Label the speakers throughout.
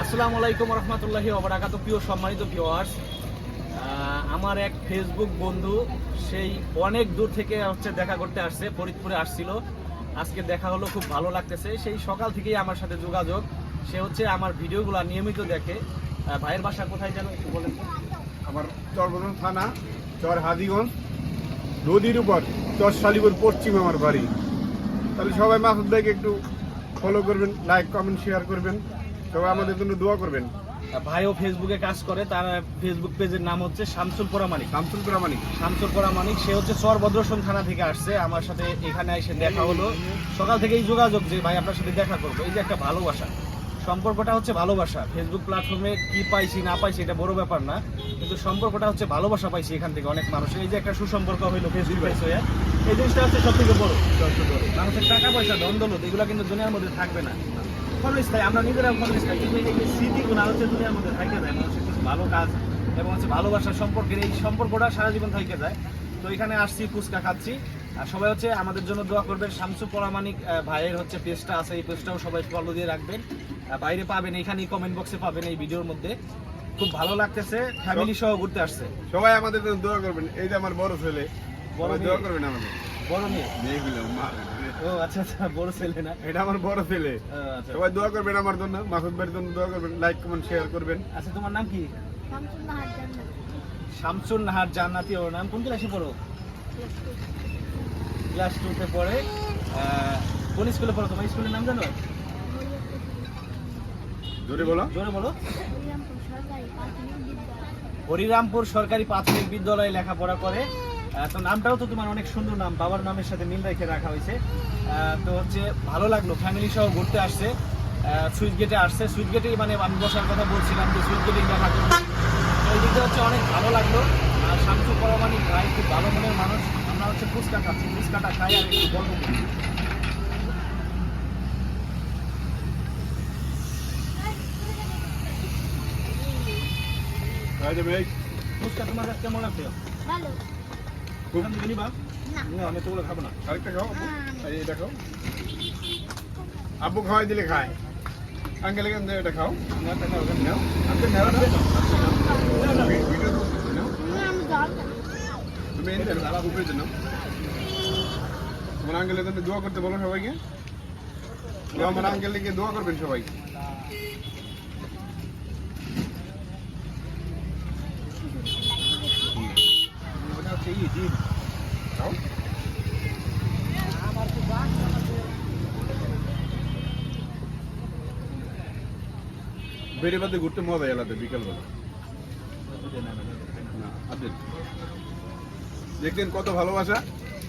Speaker 1: আসসালামু আলাইকুম রহমতুল্লাহি ওবরাকাত প্রিয় সম্মানিত ভিউয়ার্স আমার এক ফেসবুক বন্ধু, সেই অনেক দূর থেকে হচ্ছে দেখা করতে আসছে, ফরিদপুরে আসছিল। আজকে দেখা হলো, খুব ভালো লাগতেছে। সেই সকাল থেকেই আমার সাথে যোগাযোগ। সে হচ্ছে আমার ভিডিওগুলো নিয়মিত দেখে। ভাইয়ের বাসা কোথায় যেন একটু বলেন?
Speaker 2: আমার চরবদন থানা চর হাদিগঞ্জ নদীর উপর চর শালিপুর পশ্চিম আমার বাড়ি। তাহলে সবাই মাসুদ ভাইকে একটু ফলো করবেন লাইক কমেন্ট শেয়ার করবেন। সবাই আমাদের জন্য দোয়া করবেন।
Speaker 1: ভাইও ফেসবুকে কাজ করে তার ফেসবুক পেজের নাম হচ্ছে শামসুল পোরামানিক
Speaker 2: শামসুল পরামানিক
Speaker 1: শামসুল পোরামানিক সে হচ্ছে চর ভদ্রসন থানা থেকে আসছে আমার সাথে এখানে এসে দেখা হলো। সকাল থেকেই যোগাযোগ যে ভাই আপনার সাথে দেখা করব এই যে একটা ভালোবাসা। সম্পর্কটা হচ্ছে ভালোবাসা। ফেসবুক প্ল্যাটফর্মে কি পাইছি না পাইছি এটা বড় ব্যাপার না। কিন্তু সম্পর্কটা হচ্ছে ভালোবাসা পাইছি এখান থেকে অনেক মানুষের। এই যে একটা সুসম্পর্ক হইল ফেসবুক হয়ে এই জিনিসটা হচ্ছে সব থেকে বড়। মানুষের টাকা পয়সা দ্বন্দ্বলত এগুলো কিন্তু দুনিয়ার মধ্যে থাকবে না। ক্ষণস্থায়ী আমরা নিজেরা ক্ষণস্থায়ী কিন্তু এই যে স্মৃতিগুলো হচ্ছে দুনিয়ার মধ্যে থাকে যায় মানুষের কিছু ভালো কাজ এবং হচ্ছে ভালোবাসার সম্পর্কের এই সম্পর্কটা সারা জীবন থেকে যায়। তো এখানে আসছি ফুচকা খাচ্ছি। আর সবাই হচ্ছে আমাদের জন্য দোয়া করবেন। শামসু পরামানিক ভাইয়ের হচ্ছে পেজটা আছে এই পেজটাও সবাই ফলো দিয়ে রাখবেন। বাইরে পাবেন এখানে কমেন্ট বক্সে পাবেন এই ভিডিওর মধ্যে। খুব ভালো লাগতেছে ফ্যামিলি সহ ঘুরতে আসছে।
Speaker 2: সবাই আমাদের জন্য দোয়া করবেন। এই যে আমার বড় ছেলে
Speaker 1: বড়
Speaker 2: দোয়া করবেন আমাদের।
Speaker 1: বড় মেয়ে?
Speaker 2: মেয়েগুলো মা
Speaker 1: ও আচ্ছা আচ্ছা বড় ছেলে না?
Speaker 2: এটা আমার বড় ছেলে।
Speaker 1: আচ্ছা
Speaker 2: সবাই দোয়া করবেন আমার জন্য মাসুদ ভাইয়ের জন্য দোয়া করবেন লাইক কমেন্ট শেয়ার করবেন।
Speaker 1: আচ্ছা তোমার নাম কি? শামসুন নাহার জান্নাতি। ওর নাম কোন ক্লাসে পড়ো? ক্লাস টুতে পড়ে। আহ, কোন স্কুলে পড়ো? তোমার স্কুলের নাম জানো?
Speaker 2: জোরে বলো।
Speaker 1: জোরে বলো।
Speaker 3: হরিরামপুর সরকারি প্রাথমিক বিদ্যালয়
Speaker 1: লেখাপড়া করে। তো নামটাও তো তোমার অনেক সুন্দর নাম বাবার নামের সাথে মিল রেখে রাখা হয়েছে। তো হচ্ছে ভালো লাগল ফ্যামিলি সহ ঘুরতে আসছে। সুইচ গেটে আসছে। সুইচ গেটেই মানে আমি বসার কথা বলছিলাম যে সুইচ গেটেই দেখা করব। তো এই দিকটা হচ্ছে অনেক ভালো লাগল। আর শামসু পরমানিক ভাই খুব ভালো মনের মানুষ। আমরা হচ্ছে ফুচকা খাচ্ছি ফুচকাটা খাই আর একটু গল্প করি।
Speaker 2: এই যে মেয়ে,
Speaker 1: ফুচকা তোমার কাছে কেমন লাগছে
Speaker 3: ভালো।
Speaker 2: খুব
Speaker 1: নিবা
Speaker 3: না।
Speaker 1: না, আমি তো ওগুলো খাব না।
Speaker 2: আরেকটা খাও। আব্বু। এই এটা খাও আব্বু খাওয়াই দিলে খায়। আঙ্কেল এখান থেকে এটা খাও।
Speaker 1: না, একটা খাও, ওখানে খাও।
Speaker 2: আঙ্কেল নেও না। তুমি এনে দাঁড়া উপরে জন্য। তোমার দোয়া করতে বলো সবাইকে। আমার আঙ্কেলকে দোয়া করবেন সবাই
Speaker 1: ওটা হচ্ছে ই, ডিম।
Speaker 2: খাও বেড়ে বাদে ঘুরতে মজা এলাতে বিকালবেলা। দেখলেন কত ভালোবাসা?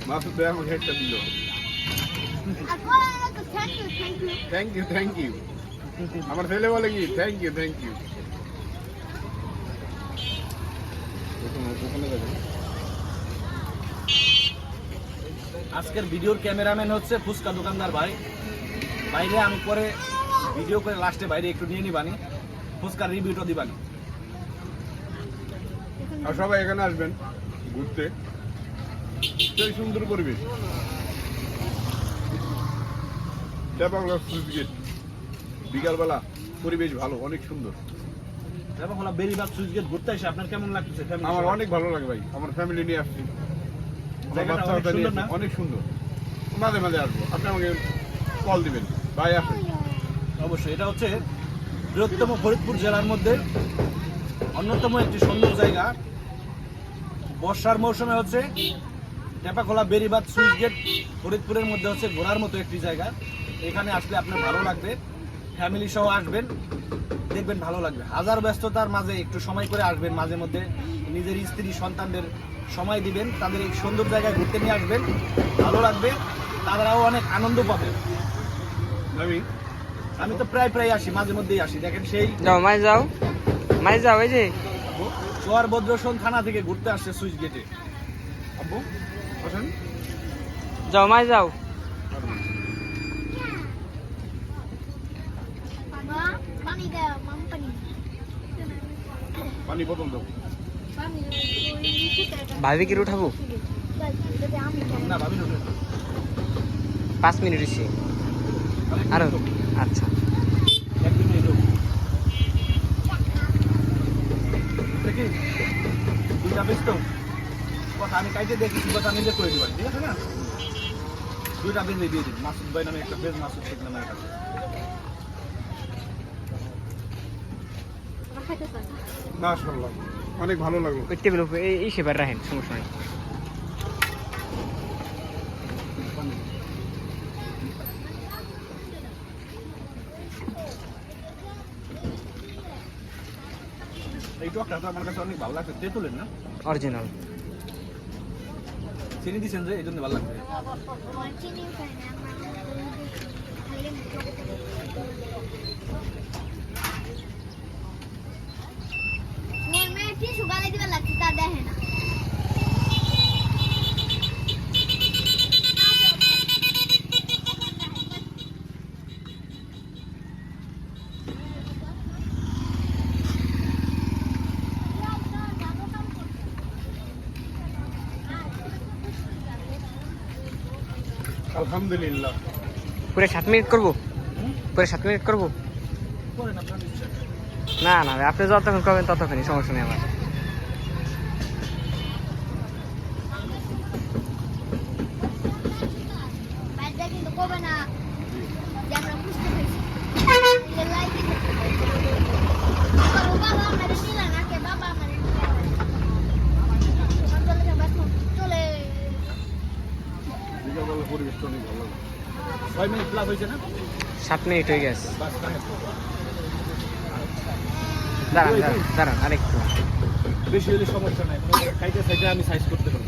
Speaker 2: মাসুদ ভাই আমাকে একটা দিল. থ্যাংক ইউ থ্যাংক ইউ আমার ছেলে বলে কি থ্যাংক ইউ থ্যাংক ইউ
Speaker 1: আজকের ভিডিওর ক্যামেরাম্যান হচ্ছে ফুচকা দোকানদার ভাই। বাইরে আমি পরে ভিডিও করে লাস্টে বাইরে একটু নিয়ে নিবানি ফুচকার রিভিউটা দিবানি
Speaker 2: আর সবাই এখানে আসবেন ঘুরতে। সেই সুন্দর পরিবেশ। Switch gate. বিকালবেলা পরিবেশ ভালো অনেক সুন্দর।
Speaker 1: বেরিবাগ সুইচ গেট ঘুরতে এসে আপনার কেমন family
Speaker 2: আমার অনেক ভালো লাগে ভাই আমার ফ্যামিলি নিয়ে আসছি।
Speaker 1: অনেক সুন্দর
Speaker 2: মাঝে মাঝে আসব আপনি আমাকে কল দিবেন। ভাই আসেন।
Speaker 1: অবশ্যই এটা হচ্ছে বৃহত্তম ফরিদপুর জেলার মধ্যে অন্যতম একটি সুন্দর জায়গা। বর্ষার মৌসুমে হচ্ছে টেপাখোলা বেরিবাদ সুইচ গেট, ফরিদপুরের মধ্যে হচ্ছে ঘোরার মতো একটি জায়গা। এখানে আসলে আপনার ভালো লাগবে। ফ্যামিলি সহ আসবেন, দেখবেন ভালো লাগবে। হাজার ব্যস্ততার মাঝে একটু সময় করে আসবেন, মাঝে মধ্যে নিজের স্ত্রী, সন্তানদের সময় দিবেন, তাদের এই সুন্দর জায়গায় ঘুরতে নিয়ে আসবেন, ভালো লাগবে, তারাও অনেক আনন্দ পাবে
Speaker 2: আমি
Speaker 1: তো প্রায় প্রায় আসি মাঝে মধ্যেই আসি। দেখেন সেই
Speaker 4: যাও মাই যাও। মাই যাও এই যে।
Speaker 1: চোয়ার ভদ্রসন থানা থেকে ঘুরতে আসছে সুইচ গেটে।
Speaker 2: আব্বু আসেন
Speaker 4: যাও মাই যাও।
Speaker 3: পানি
Speaker 2: বোতল দাও
Speaker 4: ভাবি কি উঠাবো।
Speaker 1: না ভাবি
Speaker 4: পাঁচ মিনিট আরও। আচ্ছা।
Speaker 1: আমি কাইতে দেখি কথা নিজে করে ঠিক আছে না? দুইটা বেজ দিয়ে দিন মাসুদ ভাই নামে একটা বেজ মাসুদ শেখ নামে
Speaker 2: অনেক ভালো লাগল।
Speaker 4: টেবিল এই সেবার রাখেন সমস্যা নেই।
Speaker 1: এই টকটা তো আমার কাছে অনেক ভালো লাগছে। তেঁতুলের না?
Speaker 4: অরিজিনাল।
Speaker 1: চিনি দিচ্ছেন যে এই জন্য ভালো লাগছে।
Speaker 3: আমার চিনি খাই না আমার খাইলে মোর মেয়ে টিসু গালে দিবার লাগছে তা দেখে না।
Speaker 2: আলহামদুলিল্লাহ।
Speaker 4: পুরো সাত মিনিট করব? পুরো সাত মিনিট করব? না না আপনি যতক্ষণ করবেন ততক্ষণই সমস্যা নেই আমার
Speaker 3: বাইরে কিন্তু কবে না যে আমরা বুঝতে পেরেছি যে লাইফ বাবা আমার নিলা না কে বাবা আমার চলে যাবে চলে
Speaker 1: বিকালবেলা পরিবেশটা অনেক ভালো লাগে ছয় মিনিট প্লাস হয়েছে না?
Speaker 4: সাত মিনিট হয়ে গেছে। দাঁড়ান দাঁড়ান দাঁড়ান আরেকটু।
Speaker 1: বেশি হলে সমস্যা নাই। খাইতে খাইতে আমি সাইজ করতে পারব।